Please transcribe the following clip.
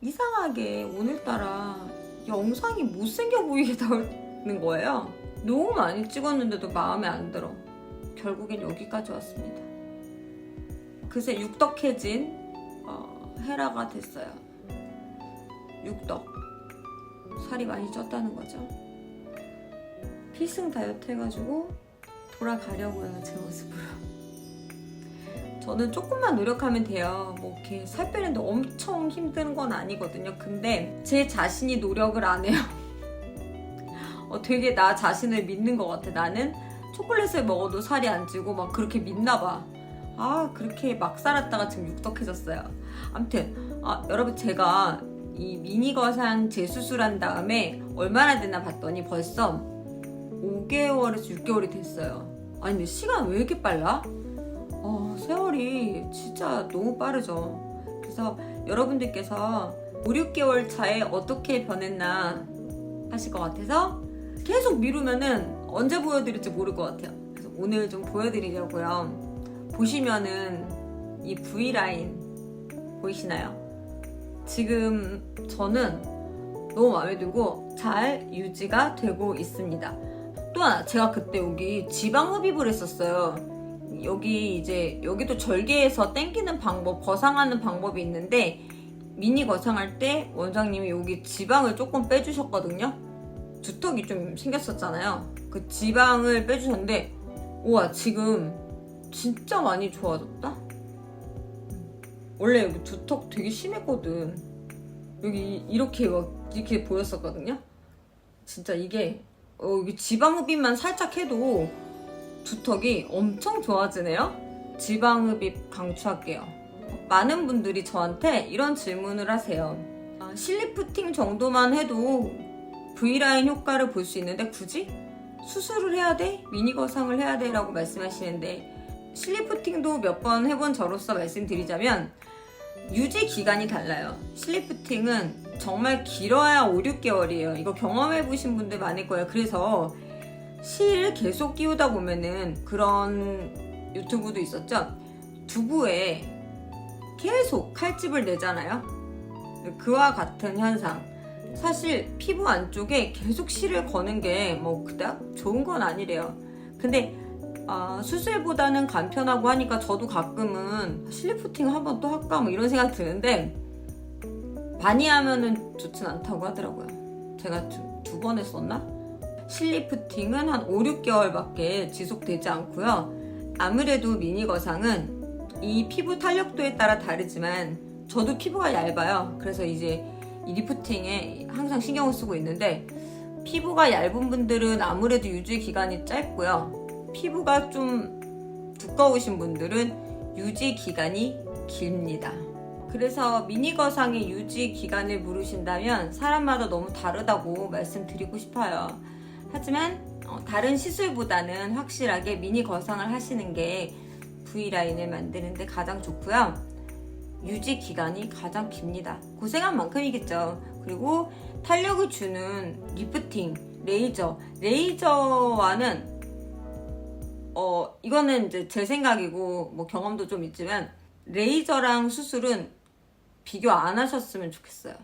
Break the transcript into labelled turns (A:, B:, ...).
A: 이상하게 오늘따라 영상이 못생겨 보이게 나오는 거예요. 너무 많이 찍었는데도 마음에 안 들어. 결국엔 여기까지 왔습니다. 그새 육덕해진 어, 헤라가 됐어요. 육덕. 살이 많이 쪘다는 거죠. 필승 다이어트 해가지고 돌아가려고요, 제 모습으로. 저는 조금만 노력하면 돼요. 뭐 이렇게 살 빼는데 엄청 힘든 건 아니거든요. 근데 제 자신이 노력을 안 해요. 어, 되게 나 자신을 믿는 것 같아. 나는 초콜릿을 먹어도 살이 안 찌고 막 그렇게 믿나 봐. 아 그렇게 막 살았다가 지금 육덕해졌어요. 아무튼 아, 여러분 제가 이 미니 거상 재수술한 다음에 얼마나 됐나 봤더니 벌써 5개월에서 6개월이 됐어요. 아니 근데 시간 왜 이렇게 빨라? 어, 세월이 진짜 너무 빠르죠. 그래서 여러분들께서 5, 6개월 차에 어떻게 변했나 하실 것 같아서 계속 미루면은 언제 보여드릴지 모를 것 같아요. 그래서 오늘 좀 보여드리려고요. 보시면은 이 V라인 보이시나요? 지금 저는 너무 마음에 들고 잘 유지가 되고 있습니다. 또 하나 제가 그때 여기 지방 흡입을 했었어요. 여기 이제 여기도 절개해서 땡기는 방법, 거상하는 방법이 있는데 미니 거상할 때 원장님이 여기 지방을 조금 빼주셨거든요. 두턱이 좀 생겼었잖아요. 그 지방을 빼주셨는데 우와 지금 진짜 많이 좋아졌다. 원래 여기 두턱 되게 심했거든. 여기 이렇게 막 이렇게 보였었거든요. 진짜 이게 어, 여기 지방 흡입만 살짝 해도 두턱이 엄청 좋아지네요. 지방 흡입 강추할게요. 많은 분들이 저한테 이런 질문을 하세요. 아, 실리프팅 정도만 해도 V라인 효과를 볼 수 있는데 굳이 수술을 해야 돼? 미니 거상을 해야 돼? 라고 말씀하시는데 실리프팅도 몇 번 해본 저로서 말씀드리자면 유지 기간이 달라요. 실리프팅은 정말 길어야 5, 6개월이에요. 이거 경험해 보신 분들 많을 거예요. 그래서 실을 계속 끼우다 보면은 그런 유튜브도 있었죠. 두부에 계속 칼집을 내잖아요. 그와 같은 현상. 사실 피부 안쪽에 계속 실을 거는 게 뭐 그닥 좋은 건 아니래요. 근데 아, 수술보다는 간편하고 하니까 저도 가끔은 실리프팅 한번 또 할까 뭐 이런 생각 드는데 많이 하면은 좋진 않다고 하더라고요. 제가 두번 했었나? 실리프팅은 한 5, 6개월밖에 지속되지 않고요. 아무래도 미니 거상은 이 피부 탄력도에 따라 다르지만 저도 피부가 얇아요. 그래서 이제 이 리프팅에 항상 신경을 쓰고 있는데 피부가 얇은 분들은 아무래도 유지 기간이 짧고요. 피부가 좀 두꺼우신 분들은 유지 기간이 깁니다. 그래서 미니 거상의 유지 기간을 물으신다면 사람마다 너무 다르다고 말씀드리고 싶어요. 하지만 어, 다른 시술보다는 확실하게 미니 거상을 하시는 게 V라인을 만드는데 가장 좋고요. 유지 기간이 가장 깁니다. 고생한 만큼이겠죠. 그리고 탄력을 주는 리프팅, 레이저. 레이저와는 어 이거는 이제 제 생각이고 뭐 경험도 좀 있지만 레이저랑 수술은 비교 안 하셨으면 좋겠어요.